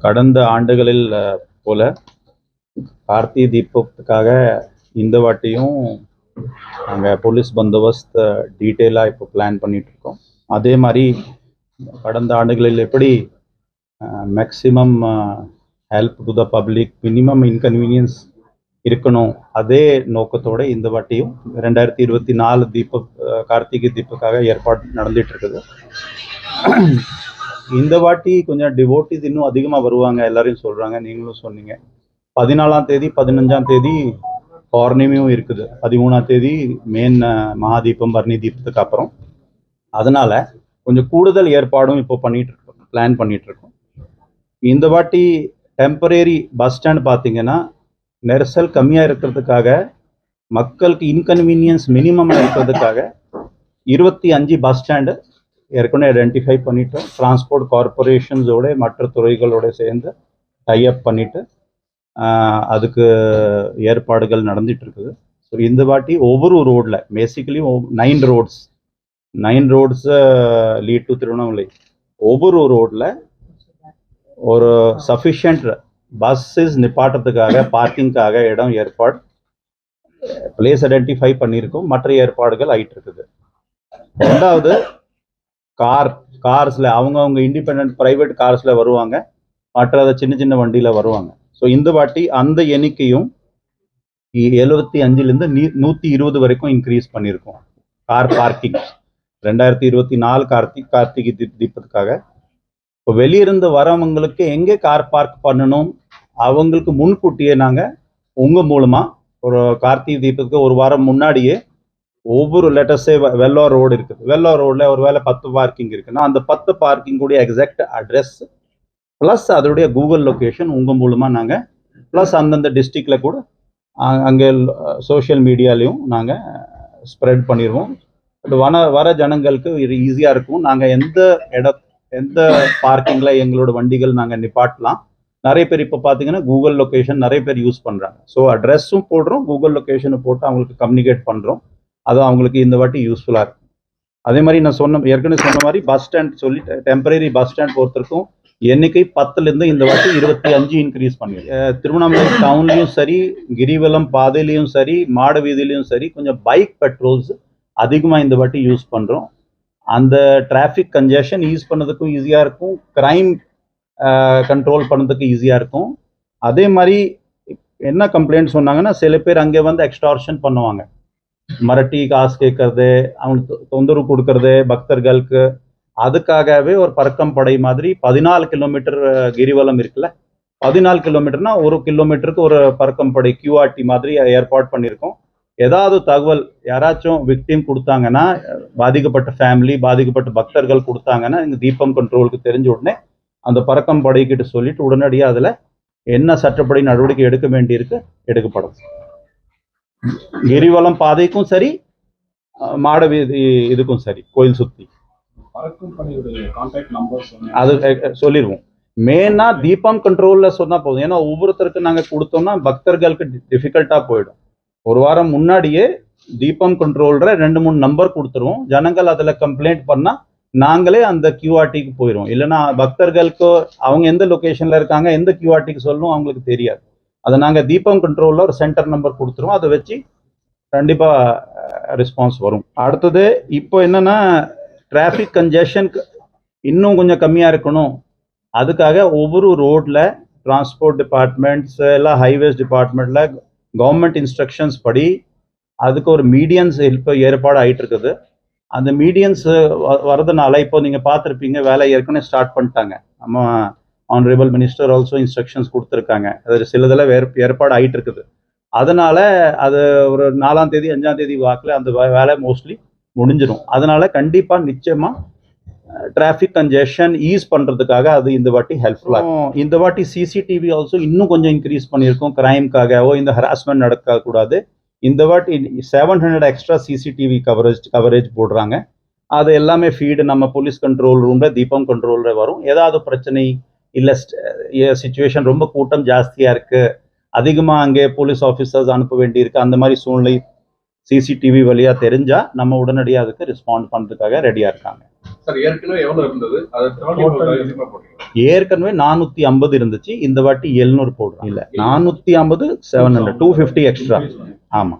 கடந்த ஆண்டுகளில் போல கார்த்தி தீபத்துக்காக இந்த வாட்டியும் நாங்கள் போலீஸ் பந்தோபஸ்த் டீட்டெயிலாக இப்போ பிளான் பண்ணிட்டு இருக்கோம் அதே மாதிரி கடந்த ஆண்டுகளில் எப்படி maximum help to the public minimum inconvenience இருக்கணும் அதே நோக்கத்தோட இந்த வாட்டியும் ரெண்டாயிரத்தி இருபத்தி நாலு தீபக் கார்த்திகை தீபக்காக ஏற்பாடு நடந்துட்டு இருக்குது இந்த வாட்டி கொஞ்சம் டிவோட்டிஸ் இன்னும் அதிகமாக வருவாங்க எல்லாரையும் சொல்கிறாங்க நீங்களும் சொன்னீங்க. பதினாலாம் தேதி பதினஞ்சாம் தேதி பௌர்ணமியும் இருக்குது. பதிமூணாம் தேதி மேன் மகாதீபம் பரணி தீபத்துக்கு அப்புறம். அதனால் கொஞ்சம் கூடுதல் ஏற்பாடும் இப்போ பண்ணிகிட்டு இருக்கோம் பிளான் பண்ணிகிட்டு இருக்கோம். இந்த வாட்டி டெம்பரரி பஸ் ஸ்டாண்ட் பார்த்தீங்கன்னா நெரிசல் கம்மியாக இருக்கிறதுக்காக மக்களுக்கு இன்கன்வீனியன்ஸ் மினிமம் இருக்கிறதுக்காக இருபத்தி அஞ்சு பஸ் ஸ்டாண்டு ஏற்கனவே ஐடென்டிஃபை பண்ணிட்டோம். டிரான்ஸ்போர்ட் கார்பரேஷன்ஸோட மற்ற துறைகளோட சேர்ந்து டைப் பண்ணிட்டு அதுக்கு ஏற்பாடுகள் நடந்துட்டு இருக்குது. ஸோ இந்த வாட்டி ஒவ்வொரு ரோட்ல basically nine roads nine roads lead to Tiruvannamalai ஒவ்வொரு ரோட்ல ஒரு சஃபிஷியன்ட் பஸ்ஸஸ் நிப்பாட்டுறதுக்காக பார்க்கிங்காக இடம் ஏற்பாடு பிளேஸ் ஐடென்டிஃபை பண்ணியிருக்கோம். மற்ற ஏற்பாடுகள் ஆகிட்டு இருக்குது. ரெண்டாவது கார் கார்ஸ்ல அவங்கவுங்க இண்டிபெண்ட் ப்ரைவேட் கார்ஸ்ல வருவாங்க. மற்ற சின்ன சின்ன வண்டியில வருவாங்க. ஸோ இந்த வாட்டி அந்த எண்ணிக்கையும் எழுபத்தி அஞ்சுலேருந்து நீ நூற்றி இருபது வரைக்கும் இன்க்ரீஸ் பண்ணியிருக்கோம் கார் பார்க்கிங் ரெண்டாயிரத்தி இருபத்தி நாலு கார்த்திக் கார்த்திகை தீப் தீபத்துக்காக. இப்போ வெளியிருந்து வரவங்களுக்கு எங்கே கார் பார்க் பண்ணணும்? அவங்களுக்கு முன்கூட்டியே நாங்கள் உங்கள் மூலமாக ஒரு கார்த்திகை தீபத்துக்கு ஒரு வாரம் முன்னாடியே ஒவ்வொரு லெட்டர்ஸே வெள்ளோ ரோடு இருக்குது வெல்லோ ரோடில் ஒரு வேளை பத்து பார்க்கிங் இருக்குன்னா அந்த பத்து பார்க்கிங்குடைய எக்ஸாக்ட் அட்ரஸ் ப்ளஸ் அதோடைய கூகுள் லொக்கேஷன் உங்கள் மூலமாக நாங்கள் ப்ளஸ் அந்தந்த டிஸ்ட்ரிக்டில் கூட அங்கே சோஷியல் மீடியாலையும் நாங்கள் ஸ்ப்ரெட் பண்ணிடுவோம் பட் வர வர ஜனங்களுக்கு இது ஈஸியாக இருக்கும். நாங்கள் எந்த இட எந்த பார்க்கிங்கில் எங்களோட வண்டிகள் நாங்கள் நிப்பாட்டலாம். நிறைய பேர் இப்போ பார்த்தீங்கன்னா கூகுள் லொக்கேஷன் நிறைய பேர் யூஸ் பண்ணுறாங்க ஸோ அட்ரெஸ்ஸும் போடுறோம் கூகுள் லொக்கேஷனை போட்டு அவங்களுக்கு கம்யூனிகேட் பண்ணுறோம் அது அவங்களுக்கு இந்த வாட்டி யூஸ்ஃபுல்லாக இருக்கும். அதே மாதிரி நான் சொன்ன ஏற்கனவே சொன்ன மாதிரி பஸ் ஸ்டாண்ட் சொல்லி டெம்பரரி பஸ் ஸ்டாண்ட் பொறுத்திருக்கும். எண்ணிக்கை பத்துலேருந்து இந்த வாட்டி இருபத்தி அஞ்சு இன்க்ரீஸ் பண்ணிருக்கோம் திருவண்ணாமலை டவுன்லேயும் சரி கிரிவலம் பாதையிலையும் சரி மாட வீதியிலையும் சரி கொஞ்சம் பைக் பெட்ரோல்ஸ் அதிகமாக இந்த வாட்டி யூஸ் பண்ணுறோம் அந்த டிராஃபிக் கன்ஜெஷன் யூஸ் பண்ணதுக்கும் ஈஸியாக இருக்கும். க்ரைம் கண்ட்ரோல் பண்ணதுக்கு ஈஸியாக இருக்கும். அதே மாதிரி என்ன கம்ப்ளைண்ட் சொன்னாங்கன்னா சில பேர் அங்கே வந்து எக்ஸ்டார்ஷன் பண்ணுவாங்க. மிரட்டி காசு கேட்கறது அவங்களுக்கு தொ- தொந்தரவு கொடுக்கறது பக்தர்களுக்கு. அதுக்காகவே ஒரு பறக்கம் படை மாதிரி பதினாலு கிலோமீட்டர் கிரிவலம் இருக்குல்ல? பதினாலு கிலோமீட்டர்னா ஒரு கிலோமீட்டருக்கு ஒரு பறக்கம் படை கியூஆர்டி மாதிரி ஏற்பாடு பண்ணியிருக்கோம். ஏதாவது தகவல் யாராச்சும் விக்டிம் கொடுத்தாங்கன்னா பாதிக்கப்பட்ட ஃபேமிலி பாதிக்கப்பட்ட பக்தர்கள் கொடுத்தாங்கன்னா இந்த தீபம் கண்ட்ரோலுக்கு தெரிஞ்ச உடனே அந்த பறக்கம் படைக்கிட்ட சொல்லிட்டு உடனடியாக அதில் என்ன சட்டப்படி நடவடிக்கை எடுக்க வேண்டியிருக்கு எடுக்கப்படும். கிரிவலம் பாதைக்கும் சரி மாட வீதி இதுக்கும் சரி கோயில் சுற்றி அது சொல்லிடுவோம் மெயினா தீபம் கண்ட்ரோல்ல சொன்னா போதும். ஏன்னா ஒவ்வொருத்தருக்கு நாங்க கொடுத்தோம்னா பக்தர்களுக்கு டிஃபிகல்ட்டா போயிடும். ஒரு வாரம் முன்னாடியே தீபம் கண்ட்ரோல்ற ரெண்டு மூணு நம்பர் கொடுத்துருவோம். ஜனங்கள் அதுல கம்ப்ளைண்ட் பண்ணா நாங்களே அந்த கியூஆர்டிக்கு போயிடுவோம் இல்லைன்னா பக்தர்களுக்கு அவங்க எந்த லொகேஷன்ல இருக்காங்க எந்த கியூஆர்டிக்கு சொல்லணும் அவங்களுக்கு தெரியாது. அதை நாங்கள் தீபம் கண்ட்ரோலில் ஒரு சென்டர் நம்பர் கொடுத்துருவோம். அதை வச்சு கண்டிப்பாக ரெஸ்பான்ஸ் வரும். அடுத்தது இப்போ என்னென்னா டிராஃபிக் கன்ஜெஷனுக்கு இன்னும் கொஞ்சம் கம்மியாக இருக்கணும். அதுக்காக ஒவ்வொரு ரோட்டில் டிரான்ஸ்போர்ட் டிபார்ட்மெண்ட்ஸ் எல்லாம் ஹைவேஸ் டிபார்ட்மெண்ட்டில் கவர்மெண்ட் இன்ஸ்ட்ரக்ஷன்ஸ் படி அதுக்கு ஒரு மீடியன்ஸ் இப்போ ஏற்பாடு ஆயிட்டு இருக்குது. அந்த மீடியன்ஸ் வரதுனால இப்போ நீங்கள் பார்த்துருப்பீங்க வேலை ஏற்கனவே ஸ்டார்ட் பண்ணிட்டாங்க. நம்ம ஆனரேபிள் மினிஸ்டர் ஆல்சோ இன்ஸ்ட்ரக்ஷன்ஸ் கொடுத்துருக்காங்க. அது சிலதெல்லாம் வேறு ஏற்பாடு ஆயிட்டு இருக்குது அதனால அது ஒரு நாலாம் தேதி அஞ்சாம் தேதி வாக்கில் அந்த வேலை மோஸ்ட்லி முடிஞ்சிடும் அதனால கண்டிப்பா நிச்சயமா டிராஃபிக் கன்ஜெஷன் ஈஸ் பண்றதுக்காக அது இந்த வாட்டி ஹெல்ப்ஃபுல்லா இந்த வாட்டி சிசிடிவி ஆல்சோ இன்னும் கொஞ்சம் இன்க்ரீஸ் பண்ணியிருக்கோம். கிரைம்காகவோ இந்த ஹராஸ்மெண்ட் நடக்க கூடாது. இந்த வாட்டி seven hundred extra CCTV coverage coverage போடுறாங்க. அது எல்லாமே ஃபீடு நம்ம போலீஸ் கண்ட்ரோல் ரூம்ல தீபம் கண்ட்ரோல்ல வரும். ஏதாவது பிரச்சனை இல்லை சுச்சுவேஷன் ரொம்ப கூட்டம் ஜாஸ்தியா இருக்கு. அதிகமா அங்கே போலீஸ் ஆஃபீஸர்ஸ் அனுப்ப வேண்டியிருக்கு. அந்த மாதிரி சூழ்நிலை சிசிடிவி வழியா தெரிஞ்சா நம்ம உடனடியாக அதுக்கு ரெஸ்பாண்ட் பண்றதுக்காக ரெடியா இருக்காங்க. சார் ஏற்கனவே நானூத்தி ஐம்பது இருந்துச்சு. இந்த வாட்டி எழுநூறு போடுறோம் இல்ல. நானூத்தி ஐம்பது seven hundred two fifty extra ஆமா.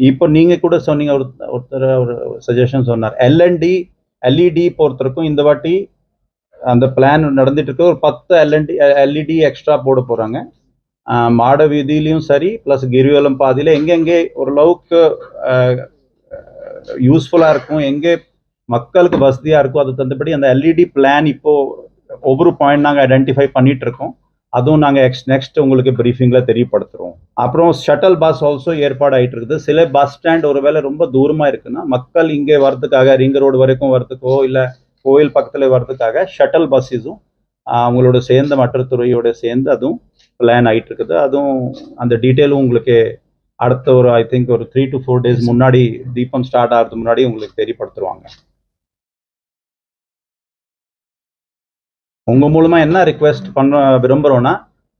இப்போ நீங்க கூட சொன்னீங்க ஒரு ஒருத்தர் ஒரு சஜஷன் சொன்னார். எல்என்டி எல்இடி பொறுத்தவரைக்கும் இந்த வாட்டி அந்த பிளான் நடந்துட்டு இருக்கு. ஒரு பத்து எல்என்டி எல்இடி எக்ஸ்ட்ரா போட போறாங்க. மாட வீதியிலையும் சரி ப்ளஸ் கிரிவலம் பாதையில எங்கெங்கே ஓரளவுக்கு யூஸ்ஃபுல்லா இருக்கும் எங்கே மக்களுக்கு வசதியா இருக்கும் அது தந்தபடி அந்த எல்இடி பிளான் இப்போ ஒவ்வொரு பாயிண்ட் நாங்கள் ஐடென்டிஃபை பண்ணிட்டு இருக்கோம். அதுவும் நாங்கள் எக்ஸ் நெக்ஸ்ட் உங்களுக்கு ப்ரீஃபிங்கில் தெரியப்படுத்துகிறோம் அப்புறம் ஷட்டல் பஸ் ஆல்சோ ஏற்பாடு ஆகிட்டு இருக்குது. சில பஸ் ஸ்டாண்ட் ஒருவேளை ரொம்ப தூரமாக இருக்குன்னா மக்கள் இங்கே வரதுக்காக ரிங் ரோடு வரைக்கும் வரதுக்கோ இல்லை கோயில் பக்கத்தில் வர்றதுக்காக ஷட்டல் பஸ்ஸஸும் அவங்களோட சேர்ந்த மற்ற துறையோட சேர்ந்து அதுவும் பிளான் ஆயிட்டு இருக்குது அதுவும் அந்த டீட்டெயிலும் உங்களுக்கு அடுத்த ஒரு ஐ திங்க் ஒரு த்ரீ டு ஃபோர் டேஸ் முன்னாடி தீபம் ஸ்டார்ட் ஆகிறதுக்கு முன்னாடி உங்களுக்கு தெரியப்படுத்துருவாங்க உங்க மூலமா என்ன ரிக்வெஸ்ட் பண்ண விரும்புகிறோன்னா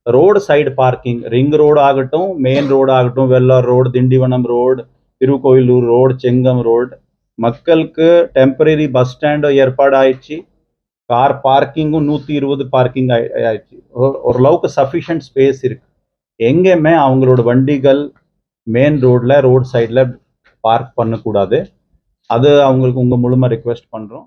road side parking ring road ஆகட்டும் மெயின் ரோடு ஆகட்டும் Vellar road Tindivanam road Tirukoilur road Chengam road மக்களுக்கு டெம்பரரி பஸ் ஸ்டாண்டும் ஏற்பாடு ஆயிடுச்சு கார் பார்க்கிங்கும் நூற்றி இருபது பார்க்கிங் ஆயிடுச்சு. ஒரு- ஓரளவுக்கு சஃபிஷியன்ட் ஸ்பேஸ் இருக்கு. எங்கேயுமே அவங்களோட வண்டிகள் மெயின் ரோட்ல ரோட் சைடில் பார்க் பண்ணக்கூடாது. அது அவங்களுக்கு உங்க மூலமாக ரிக்வெஸ்ட் பண்றோம்.